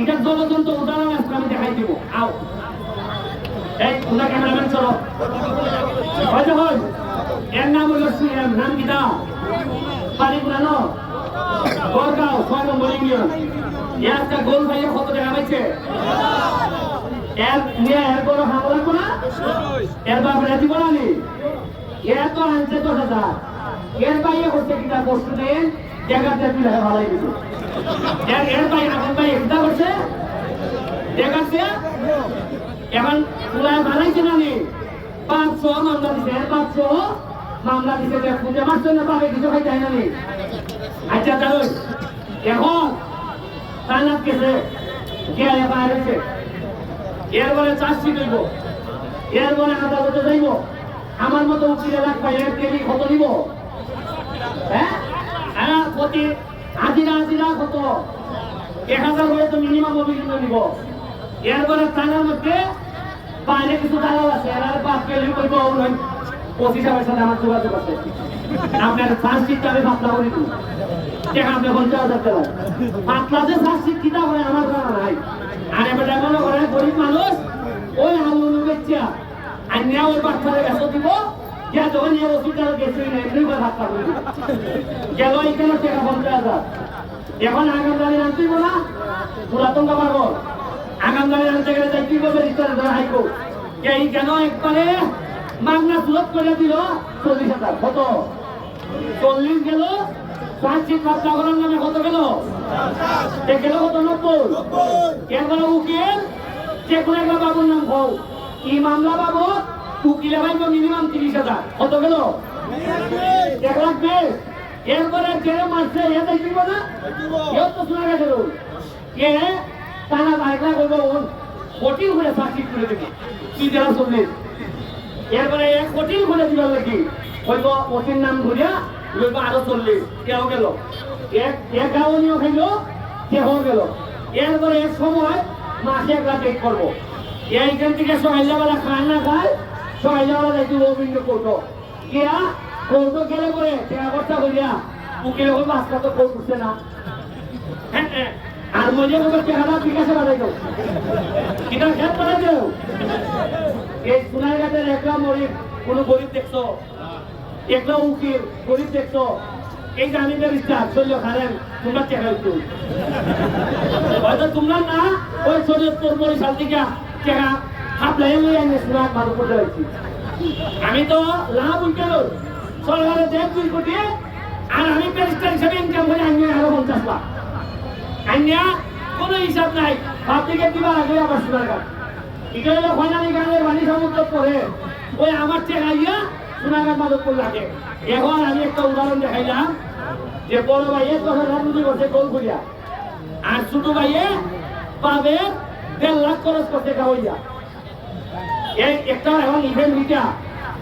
এটা জলজন্ত উদাহরণ আজকে আমি দেখাই দিব। আও। এই, তোমরা ক্যামেরাম্যান চলো। হয়তো হয়? এর নাম হলো সিএম, নাম কি দাও? বাড়ি পুরানো গড়গাঁও ছয় নম্বর ইউনিয়ন। এ একটা গোল ভাইয়া কত টাকা পাইছে? এর নিয়ে এর বড় হামলা লাগবো এর বাপ রাজি বলানি এর তো আনছে দশ হাজার। এর বাইরে হচ্ছে কিনা বস্তু দেন জায়গাতে তুই ভালাই দিত এর ভাই এখন ভাই একটা করছে। দেখাচ্ছে এখন তুলায় বানাইছে না নি? পাঁচশো মামলা দিছে এর পাঁচশো মামলা দিছে। পুজো মারছে না পাবে, কিছু খাই যায় না নি? আচ্ছা তাহলে এখন তানাত গেছে কে বাইরে হয়েছে। এর বলে চাষি করব এর বলে আদালতে যাইব। আমার মতো উকিলে রাখবা এর কেজি কত নিব? হ্যাঁ? প্রতি হাজিরা হাজিরা কত? এক হাজার হলে তো মিনিমাম অভিযোগ নিব এর বলে থানার মধ্যে বাইরে কিছু দালাল আছে এরা পাঁচ কেজি করব পঁচিশ হাজার সাথে আমার যোগাযোগ আছে। আপনার ফার্স্ট সিটটা আমি পাতলা করে দিই দেখা আপনি পাতলা যে ফার্স্ট সিট কিতা হয় আমার নাই। আর এবার মনে করে গরিব মানুষ ওই আলু বেচা আর ওই বাচ্চাদের দিব। যা যখন নিয়ে হসপিটাল গেছি না এমনি করে করে গেল এখানে টাকা পঞ্চাশ হাজার এখন আগাম গাড়ি আনতেই না পুরাতন আগাম গাড়ি আনতে গেলে তাই কি করবে রিস্তার ধরে হাইকোর্ট এই কেন একবারে মাগনা সুলভ করে দিল চল্লিশ হাজার কত চল্লিশ গেল পাঁচটা করার নামে কত গেল এ গেল কত নব্বই এরপরে উকিল যে কোনো একটা বাবুর নাম হোক ই মামলা বাবু কত গেল? এক এরপরে যে মারছে এরপরে এক কঠিন করে দিবার নাকি হয়তো নাম ধরিয়া বলব আরও চল্লিশ। কেউ গেল? এক এক গাওনিও খাইল, কেহ গেল? এরপরে এক সময় মাসে একটা ডেট করব। এইখান থেকে সকালবেলা না খায় সকালবেলা যাইতে রবীন্দ্র কোর্ট গিয়া কোর্ট গেলে পরে টাকা খরচা করিয়া উকিল ওই মাছটা তো কোর্ট উঠছে না। হ্যাঁ, হ্যাঁ। আর মজে মজে টাকাটা বিকাশে বাড়াই দাও। কিনা খেত বাড়াই দাও এই সোনারঘাটের একলা মরিব কোন গরিব দেখছ? একলা উকিল গরিব দেখছ? এই আমি ইচ্ছা চলল খারেন তোমরা টেকা একটু হয়তো তোমরা না ওই শরীয়তপুর বরিশাল থেকে টেকা সোনার আমি তো লাভ উঠে সরকারের দেড় দুই কোটি আর আমি ব্যারিস্টার হিসেবে ইনকাম করে আনি আরও পঞ্চাশ লাখ। আইনা কোনো হিসাব নাই। থেকে দিবা আগে আবার সোনারঘাট এটা হলো ফাইনালি গানের বাণী সমুদ্র পরে। ওই আমার চেহাইয়া সোনাঘাট মাধবপুর লাগে এখন আমি একটা উদাহরণ দেখাইলাম যে বড় ভাইয়ে দশ হাজার রুজি করছে গোল করিয়া। আর ছোট ভাইয়ে পাবে দেড় লাখ খরচ করছে গাওয়াইয়া একটা এখন ইভেন্ট মিটা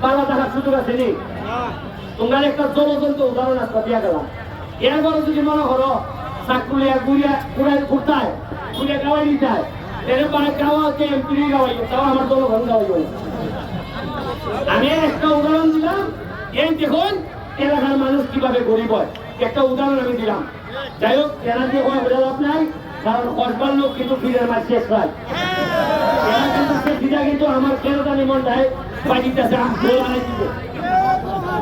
বাবা দেখার সুযোগ আছে নি? একটা জলজন্ত উদাহরণ একটা দিয়া গেলাম। এরপরে যদি মনে করো চাকুলিয়া গুড়িয়া গাওয়াই নিতায় এরপরে গাওয়াকে এমপি গাওয়াই তাও আমার গাওয়াই আমি একটা উদাহরণ দিলাম, এই দেখুন, এলাকার মানুষ কীভাবে গরিব হয়। একটা উদাহরণ আমি দিলাম। যাই হোক, এরা দিয়ে কোনো বোঝা লাভ নাই, কারণ কসবার লোক কিন্তু ফিরের মাছ শেষ হয়। কিন্তু আমার কেন জানি মন আনাই দিব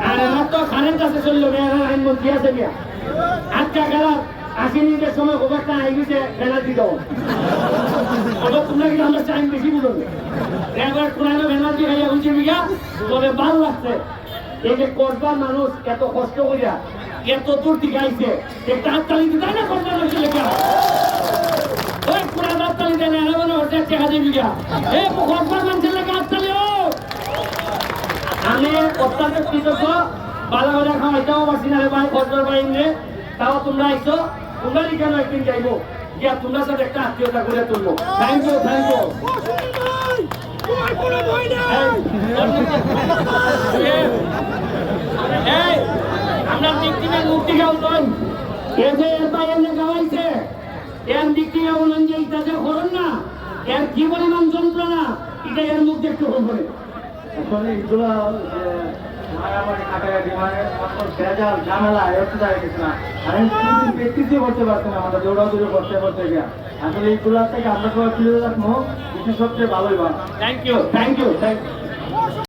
আর এরা তো খানের কাছে চলল এরা আইন মন্ত্রী আছে মিয়া আজকে গেলাম আশি মিনিটের সময় খুব একটা আই গেছে পেনাল্টি দাও অত তোমরা কিন্তু আমরা টাইম বেশি বুঝো একবার কোরআনে পেনাল্টি খাইয়া বুঝছি মিয়া তবে ভালো লাগছে এই যে করবার মানুষ এত কষ্ট করিয়া এত দূর থেকে আইছে একটা হাততালি না করবার লেখা হাততালি দেন এরা মনে হচ্ছে টাকা দিবি গা এ করবার মানুষের লেখা হাততালি ও আমি অত্যন্ত কৃতজ্ঞ। বালা বালা খাওয়াইতেও পারছি না রে ভাই খরচর ভাই রে তাও তোমরা আইছো। তোমরা কেন একদিন যাইবো? গিয়া তোমরা সাথে একটা আত্মীয়তা করে তুলবো। থ্যাংক ইউ থ্যাংক ইউ আমরা দিকটিমের মুক্তি এর বাইরে না গাওয়াইছে এর দিকটি বলেন যে এটা যে করুন না এর কি পরিমাণ যন্ত্রণা এটা এর মুখ দেখতে হবে আসলে এগুলো মারামারি খাটাখাটি মানে আপনার ভেজাল ঝামেলা এত কিছু না। আমি প্র্যাকটিসই করতে পারছি না আমরা দৌড়াদৌড়ি করতে করতে গিয়া। আসলে এইগুলা থেকে আমরা সবাই ফিরে রাখব কিছু সবচেয়ে ভালোই ভালো। Thank you thank you thank